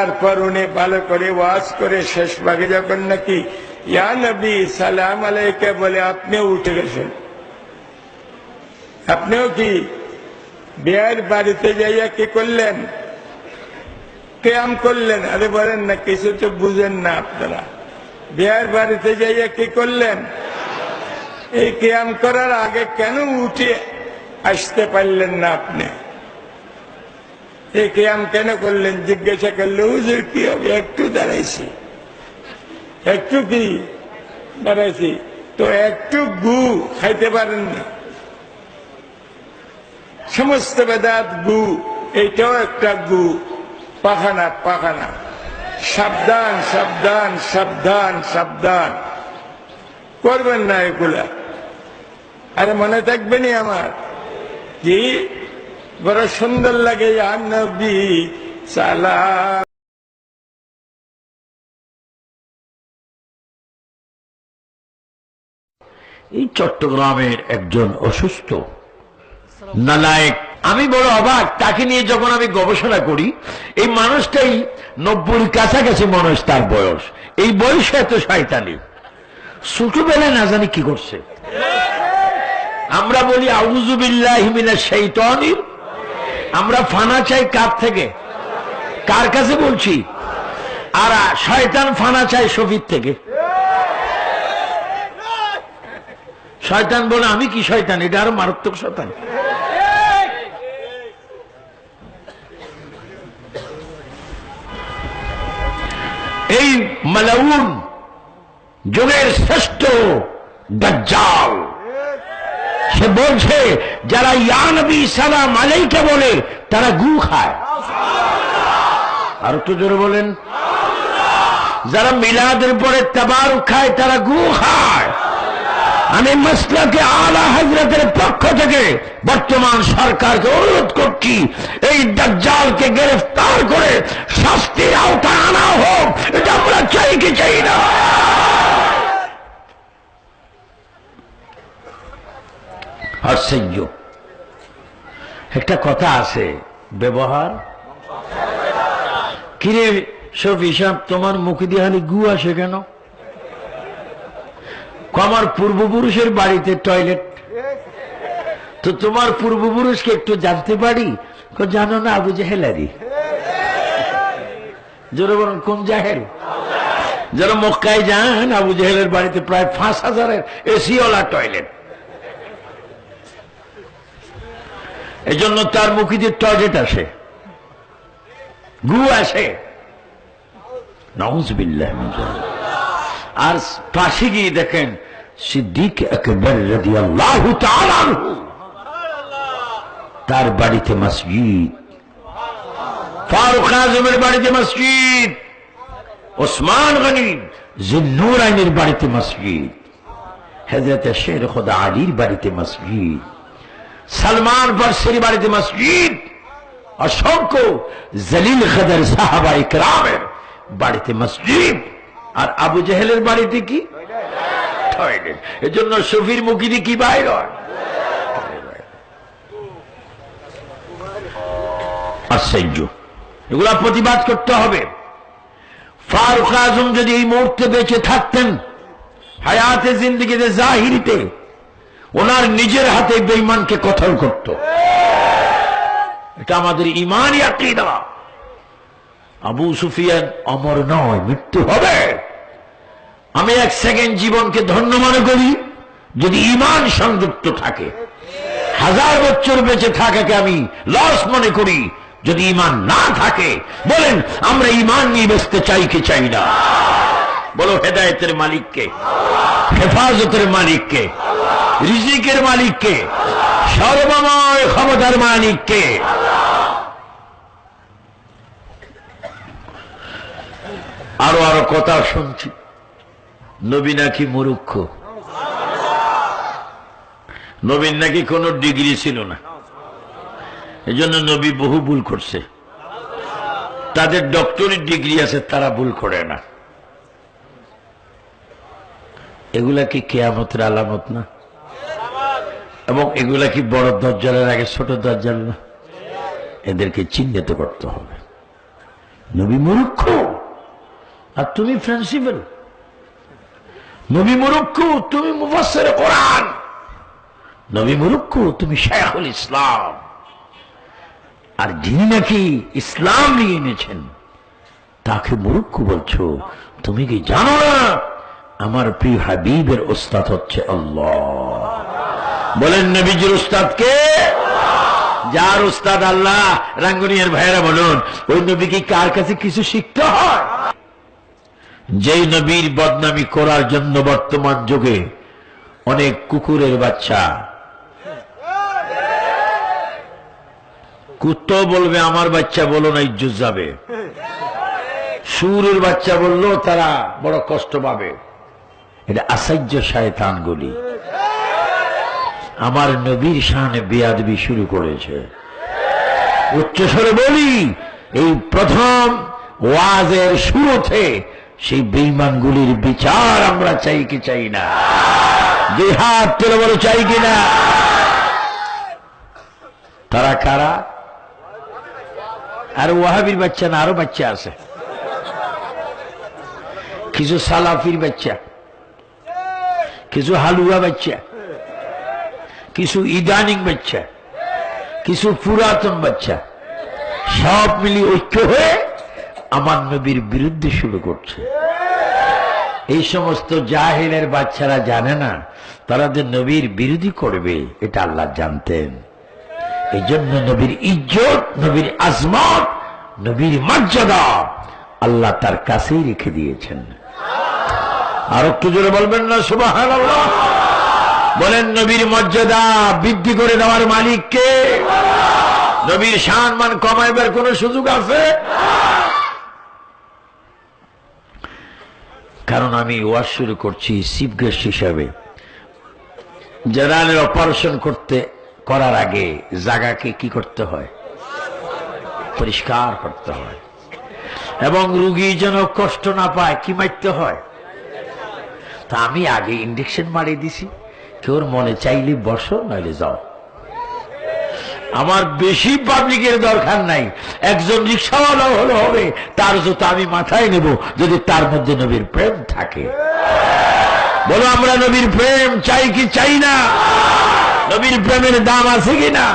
তারপর উনি ভালো করে ওয়াজ করে শেষ ভাগে যখন নাকি, ইয়া নবী, সালাম আলাইকে বলে আপনিও উঠে গেছেন। আপনিও কি বিয়ের বাড়িতে যাইয়া কি করলেন? কেয়াম করলেন? আরে বলেন না, কিছু তো বুঝেন না আপনারা। বিয়ের বাড়িতে যাইয়া কি করলেন? এই কেয়াম করার আগে কেন উঠে আসতে পারলেন না আপনি? এই কেয়াম কেন করলেন? জিজ্ঞাসা করলে, হুজুর, কি হবে? একটু দাঁড়াইছি। একটু কি দাঁড়াইছি? তো একটু গু খাইতে পারেননি সমস্ত বেদাত গু, এইটাও একটা গু। পাখানা পাখানা। সাবধান সাবধান সাবধান সাবধান। করবেন না এগুলা। আরে মনে থাকবেনি আমার। কি? বড় সুন্দর লাগে ইয়া নবী, সালাম। এই চট্টগ্রামের একজন অসুস্থ, নালায়েক। আমি বড় অবাক, তাকে নিয়ে যখন আমি গবেষণা করি, এই মানুষটাই নব্বই কাছাকাছি মানুষ তার বয়স। এই বয়সে এত শয়তানি। ছোটবেলায় না জানি কি করছে। আমরা বলি আউজুবিল্লাহ হিমিনা শৈতানির আমরা ফানা চাই কার থেকে? কার কাছে বলছি? আর শয়তান ফানা চাই শফির থেকে। শয়তান বলে, আমি কি শয়তান? এটা আরও মারাত্মক শয়তান। এই মালাউন যুগের শ্রেষ্ঠ দাজ্জাল। সে বলছে, যারা ইয়ানবী সালাম আলাইকে বলে, তারা গু খায়। আর একটু জোরে বলেন। যারা মিলাদের পরে তাবার খায়, তারা গু খায়। আমি মাসলাকে আলা হজরতের পক্ষ থেকে বর্তমান সরকারকে অনুরোধ করছি, এই দাজ্জালকে গ্রেফতার করে শাস্তির আওতায় আনা হোক। এটা আমরা চাই কি চাই না। আশ্চর্য একটা কথা আছে, ব্যবহার। কিরে সব হিসাব তোমার মুখে দিয়ে খালি গু আসে কেন? আমার পূর্বপুরুষের বাড়িতে টয়লেট। তো তোমার পূর্বপুরুষকে একটু জানতে পারি? জানো না আবু জেহেলারি জোরে বলুন, কোন জাহেল? যারা মক্কায় যান, আবু জাহেলের বাড়িতে প্রায় পাঁচ হাজারের এসিওয়ালা টয়লেট। এজন্য তার মুখে দিয়ে টয়লেট আসে। গু আসে। আর পাশে গিয়ে দেখেন সিদ্দিক তার বাড়িতে মসজিদ। ফারুক আজমের বাড়িতে মসজিদ। ওসমান গনি জিন্নুর আইনের বাড়িতে মসজিদ। হেজরত শের খোদা আলীর বাড়িতে মসজিদ। সালমান ফার্সির বাড়িতে মসজিদ, অসংখ্য জলিল খদর সাহাবা ইকরামের বাড়িতে মসজিদ। আর আবু জেহেলের বাড়িতে কি? টয়লেট। এজন্য শফির মুখিদি কি বাইর আশ্চর্য এগুলা প্রতিবাদ করতে হবে। ফারুক আজম যদি এই মুহূর্তে বেঁচে থাকতেন, হায়াতে জিন্দিগিতে জাহিরিতে ওনার নিজের হাতে বেইমানকে কঠোর করত। এটা আমাদের ইমানই আকিদা। আবু সুফিয়ান অমর নয়, মৃত্যু হবে। আমি এক সেকেন্ড জীবনকে ধন্য মনে করি, যদি ইমান সংযুক্ত থাকে। হাজার বছর বেঁচে থাকাকে আমি লস মনে করি, যদি ইমান না থাকে। বলেন, আমরা ইমান নিয়ে বেসতে চাই কি চাই না? বলো হেদায়তের মালিককে, হেফাজতের মালিককে, রিজিকের মালিককে, সর্বময় ক্ষমতার মালিককে। আরও আরও কথা শুনছি। নবী নাকি মুরুক্ষ নবীন নাকি কোন ডিগ্রি ছিল না। এজন্য নবী বহু ভুল করছে। তাদের ডক্টরের ডিগ্রি আছে, তারা ভুল করে না। এগুলা কি কেয়ামতের আলামত না? এবং এগুলা কি বড় দরজালের আগে ছোট দরজাল না? এদেরকে চিহ্নিত করতে হবে। নবী মুরুক্ষ আর তুমি প্রিন্সিপাল নবী মুরুক্ষ তুমি মুফাসসির কোরআন। নবী মুরুক্ষ তুমি শেখুল ইসলাম। আর যিনি নাকি ইসলাম নিয়ে এনেছেন, তাকে মুরুক্ষ বলছো? তুমি কি জানো না? আমার প্রিয় হাবিবের ওস্তাদ হচ্ছে আল্লাহ। বলেন নবীজির ওস্তাদকে যার ওস্তাদ আল্লাহ। রাঙ্গুনিয়ার ভাইয়েরা বলুন, ওই নবী কি কার কাছে কিছু শিখতে হয়? যেই নবীর বদনামি করার জন্য বর্তমান যুগে অনেক কুকুরের বাচ্চা। কুত্তাও বলবে, আমার বাচ্চা বলো না, ইজ্জত যাবে। সুরের বাচ্চা বলল তারা বড় কষ্ট পাবে। এটা আসাধ্য শায়তানগুলি। আমার নবীর শানে বেয়াদবি শুরু করেছে। উচ্চস্বরে বলি, এই প্রথম ওয়াজের শুরুতে সেই বেইমানগুলির বিচার আমরা চাই কি চাই না? যে হাত তুলে বলো, চাই কি না? তারা কারা? আর ওয়াহাবির বাচ্চা না, আরও বাচ্চা আছে। কিছু সালাফির বাচ্চা। কিছু হালুয়া বাচ্চা কিছু ইদানিং বাচ্চা কিছু পুরাতন বাচ্চা সব মিলিয়ে ঐক্য হয়ে আমার নবীর বিরুদ্ধে শুরু করছে এই সমস্ত জাহেলের বাচ্চারা জানে না তারা যে নবীর বিরোধী করবে এটা আল্লাহ জানতেন এই জন্য নবীর ইজ্জত নবীর আজমত নবীর মর্যাদা আল্লাহ তার কাছেই রেখে দিয়েছেন আর একটু জোরে বলবেন না সুবাহ বলেন, নবীর মর্যাদা বৃদ্ধি করে দেওয়ার মালিককে নবীর শান মান কমাইবার কোন সুযোগ আছে? কারণ আমি ওয়াজ শুরু করছি চিফ গেস্ট হিসাবে। জেনারেল অপারেশন করতে, করার আগে জায়গাকে কি করতে হয়? পরিষ্কার করতে হয়। এবং রুগী যেন কষ্ট না পায়, কি মারতে হয়? তা আমি আগে ইন্ডেকশন মারিয়ে দিছি। কেউর মনে চাইলে বসো, নইলে যাও। আমার বেশি পাবলিকের দরকার নাই। একজন রিক্সাওয়ালা হলে হবে। তার জুতো আমি মাথায় নেব, যদি তার মধ্যে নবীর প্রেম থাকে। বলো, আমরা নবীর প্রেম চাই কি চাই না? নবীর প্রেমের দাম আছে কি না?